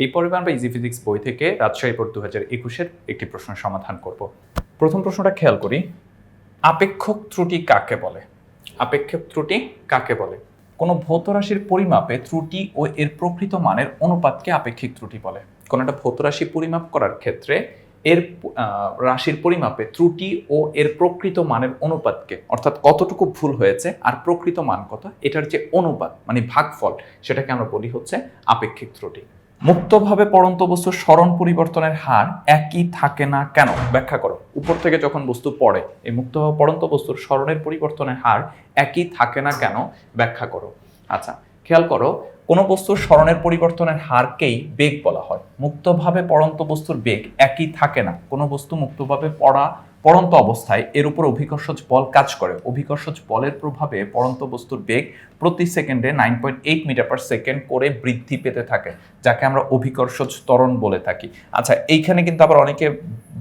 এই পর্বে আমরা ইজি ফিজিক্স বই থেকে রাজশাহী পর দু হাজার একুশের একটি প্রশ্ন সমাধান করব। প্রথম প্রশ্নটা খেয়াল করি, আপেক্ষক ত্রুটি কাকে বলে? আপেক্ষক ত্রুটি কাকে বলে? কোনো ভৌত রাশির পরিমাপে ত্রুটি ও এর প্রকৃত মানের অনুপাতকে আপেক্ষিক ত্রুটি বলে। কোনো একটা ভৌত রাশি পরিমাপ করার ক্ষেত্রে এর রাশির পরিমাপে ত্রুটি ও এর প্রকৃত মানের অনুপাতকে, অর্থাৎ কতটুকু ভুল হয়েছে আর প্রকৃত মান কত, এটার যে অনুপাত মানে ভাগফল, সেটাকে আমরা বলি হচ্ছে আপেক্ষিক ত্রুটি। মুক্তভাবে পড়ন্ত বস্তুর স্মরণ পরিবর্তনের হার একই থাকে না কেন? ব্যাখ্যা করো। উপর থেকে যখন বস্তু পড়ে, এই মুক্তভাবে পড়ন্ত বস্তুর স্মরণের পরিবর্তনের হার একই থাকে না কেন? ব্যাখ্যা করো। আচ্ছা খেয়াল করো, কোনো বস্তুর স্মরণের পরিবর্তনের হারকেই বেগ বলা হয়। মুক্তভাবে পড়ন্ত বস্তুর বেগ একই থাকে না। কোনো বস্তু মুক্তভাবে পড়া পড়ন্ত অবস্থায় এর উপর অভিকর্ষজ বল কাজ করে। অভিকর্ষজ বলের প্রভাবে পড়ন্ত বস্তুর বেগ প্রতি সেকেন্ডে nine point eight metre per second করে বৃদ্ধি পেতে থাকে, যাকে আমরা অভিকর্ষজ ত্বরণ বলে থাকি। আচ্ছা এইখানে কিন্তু আবার অনেকে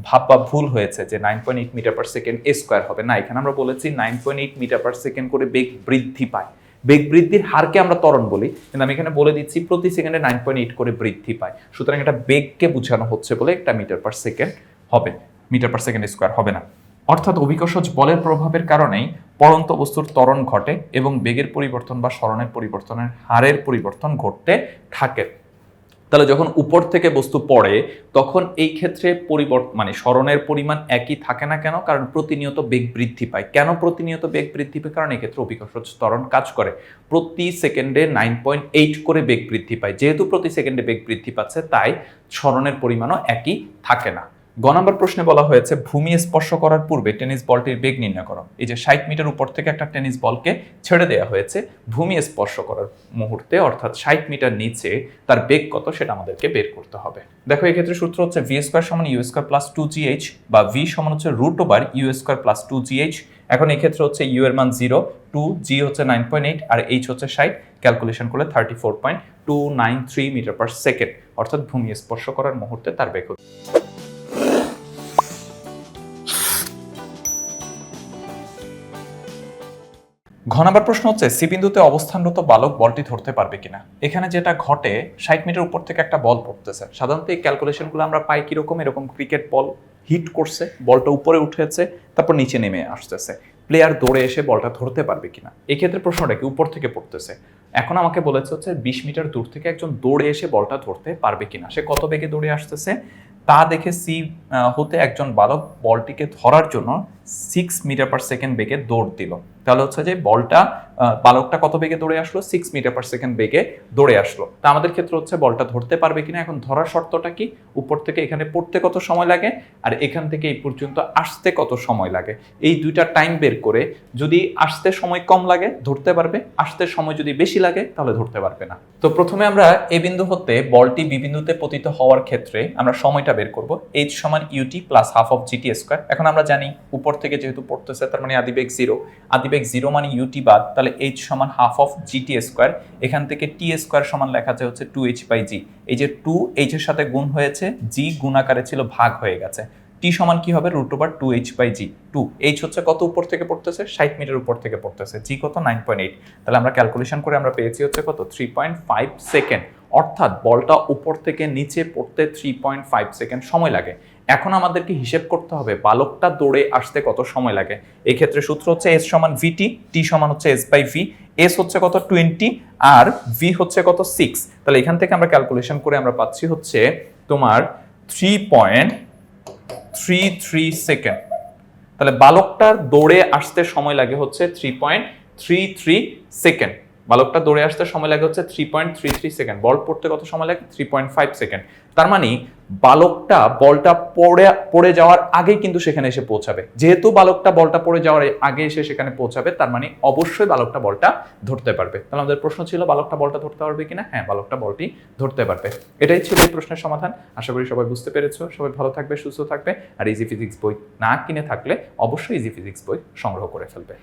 ভাব বা ভুল হয়েছে যে nine point eight metre per second এ স্কোয়ার হবে। না, এখানে আমরা বলেছি nine point eight metre per second করে বেগ বৃদ্ধি পায়। বেগ বৃদ্ধির হারকে আমরা ত্বরণ বলি, কিন্তু আমি এখানে বলে দিচ্ছি প্রতি সেকেন্ডে নাইন পয়েন্ট এইট করে বৃদ্ধি পায়। সুতরাং এটা বেগকে বোঝানো হচ্ছে বলে একটা মিটার পার সেকেন্ড হবে। মিটার পার সেকেন্ড স্কোয়ার হবে না। অর্থাৎ অভিকর্ষজ বলের প্রভাবের কারণেই পড়ন্ত বস্তুর ত্বরণ ঘটে এবং বেগের পরিবর্তন বা স্মরণের পরিবর্তনের হারের পরিবর্তন ঘটতে থাকে। তাহলে যখন উপর থেকে বস্তু পড়ে, তখন এই ক্ষেত্রে পরিবর্তন মানে স্মরণের পরিমাণ একই থাকে না কেন? কারণ প্রতিনিয়ত বেগ বৃদ্ধি পায়। কেন প্রতিনিয়ত বেগ বৃদ্ধি পায়? কারণ এক্ষেত্রে অভিকর্ষজ ত্বরণ কাজ করে। প্রতি সেকেন্ডে নাইন পয়েন্ট এইট করে বেগ বৃদ্ধি পায়। যেহেতু প্রতি সেকেন্ডে বেগ বৃদ্ধি পাচ্ছে, তাই স্মরণের পরিমাণও একই থাকে না। গ নম্বর প্রশ্নে বলা হয়েছে, ভূমি স্পর্শ করার পূর্বে টেনিস বলটির বেগ নির্ণয় করো। এই যে ষাট মিটার উপর থেকে একটা টেনিস বলকে ছেড়ে দেওয়া হয়েছে, ভূমি স্পর্শ করার মুহূর্তে, অর্থাৎ ষাট মিটার নিচে তার বেগ কত সেটা আমাদেরকে বের করতে হবে। দেখো এই ক্ষেত্রে সূত্র হচ্ছে ভি স্কোয়ার সমান U square plus two G H বা ভি সমান হচ্ছে root over U square plus two G H এখন এই ক্ষেত্রে হচ্ছে ইউ এর মান জিরো টু জি হচ্ছে নাইন পয়েন্ট এইট আর এইচ হচ্ছে ষাট। ক্যালকুলেশন করলে thirty four point two nine three metre per second অর্থাৎ ভূমি স্পর্শ করার মুহূর্তে তার বেগ হচ্ছে ঘ নাম্বার প্রশ্ন হচ্ছে, সি বিন্দুতে অবস্থানরত বালক বলটি ধরতে পারবে কিনা? এখানে যেটা ঘটে, ষাট মিটার উপর থেকে একটা বল পড়তেছে। সাধারণত এই ক্যালকুলেশনগুলো আমরা পাই কীরকম? এরকম ক্রিকেট বল হিট করছে, বলটা উপরে উঠেছে, তারপর নিচে নেমে আসতেছে। প্লেয়ার দৌড়ে এসে বলটা ধরতে পারবে কিনা? এক্ষেত্রে প্রশ্নটা কি? উপর থেকে পড়তেছে। এখন আমাকে বলেছে হচ্ছে, বিশ মিটার দূর থেকে একজন দৌড়ে এসে বলটা ধরতে পারবে কিনা? সে কত বেগে দৌড়ে আসতেছে? তা দেখে সি হতে একজন বালক বলটিকে ধরার জন্য সিক্স মিটার পার সেকেন্ড বেগে দৌড় দিল। তাহলে হচ্ছে যে বলটা বালকটা কত বেগে দৌড়ে আসলো? সিক্স মিটার পার সেকেন্ড বেগে দৌড়ে আসলো। তা আমাদের ক্ষেত্রে হচ্ছে বলটা ধরতে পারবে কিনা? এখন ধরার শর্তটা কি? উপর থেকে এখানে পড়তে কত সময় লাগে? আর এখান থেকে এই পর্যন্ত আসতে কত সময় লাগে? এই দুইটা টাইম বের করে যদি আসতে সময় কম লাগে, ধরতে পারবে। আসতে সময় যদি বেশি লাগে, তাহলে ধরতে পারবে না। তো প্রথমে আমরা এ বিন্দু হতে বলটি বি বিন্দুতে পতিত হওয়ার ক্ষেত্রে আমরা সময়টা বের করব। এইচ সমান UT plus half of GT square এখন আমরা জানি, উপর থেকে যেহেতু পড়তেছে, তার মানে আদিবেগ জিরো আদিবেগ জিরো মানে ইউটি বাদ তাহলে এইচ সমান হাফ অফ জিটি স্কোয়ার এখান থেকে টি স্কোয়ার সমান লেখা যায় হচ্ছে টু এইচ বাই জি এই যে টু এইচ এর সাথে গুণ হয়েছে জি গুণ আকারে ছিল ভাগ হয়ে গেছে। টি সমান কি হবে? Root over two H by G two H হচ্ছে কত উপর থেকে পড়তেছে? ষাট মিটার উপর থেকে পড়তেছে। জি কত? নাইন পয়েন্ট এইট তাহলে আমরা ক্যালকুলেশন করে আমরা পেয়েছি হচ্ছে কত? থ্রি পয়েন্ট ফাইভ সেকেন্ড অর্থাৎ বলটা উপর থেকে নিচে পড়তে থ্রি পয়েন্ট ফাইভ সেকেন্ড সময় লাগে। এখন আমাদেরকে হিসেব করতে হবে, বালকটা দৌড়ে আসতে কত সময় লাগে? এই ক্ষেত্রে সূত্র হচ্ছে এস সমান ভিটি টি সমান হচ্ছে এস বাই ভি এস হচ্ছে কত? টোয়েন্টি আর ভি হচ্ছে কত? সিক্স তাহলে এখান থেকে আমরা ক্যালকুলেশন করে আমরা পাচ্ছি হচ্ছে তোমার three point three three second তাহলে বালকটার দৌড়ে আসতে সময় লাগে হচ্ছে three point three three second বালকটা দৌড়ে আসতে সময় লাগে হচ্ছে three point three three second বল পড়তে কত সময় লাগে? থ্রি পয়েন্ট ফাইভ সেকেন্ড তার মানে বালকটা বলটা পড়ে পড়ে যাওয়ার আগেই কিন্তু সেখানে এসে পৌঁছাবে। যেহেতু বালকটা বলটা পড়ে যাওয়ার আগে এসে সেখানে পৌঁছাবে, তার মানে অবশ্যই বালকটা বলটা ধরতে পারবে। তাহলে আমাদের প্রশ্ন ছিল, বালকটা বলটা ধরতে পারবে কিনা? হ্যাঁ বালকটা বলটি ধরতে পারবে। এটাই ছিল এই প্রশ্নের সমাধান। আশা করি সবাই বুঝতে পেরেছ। সবাই ভালো থাকবে, সুস্থ থাকবে। আর ইজি ফিজিক্স বই না কিনে থাকলে অবশ্যই ইজি ফিজিক্স বই সংগ্রহ করে ফেলবে।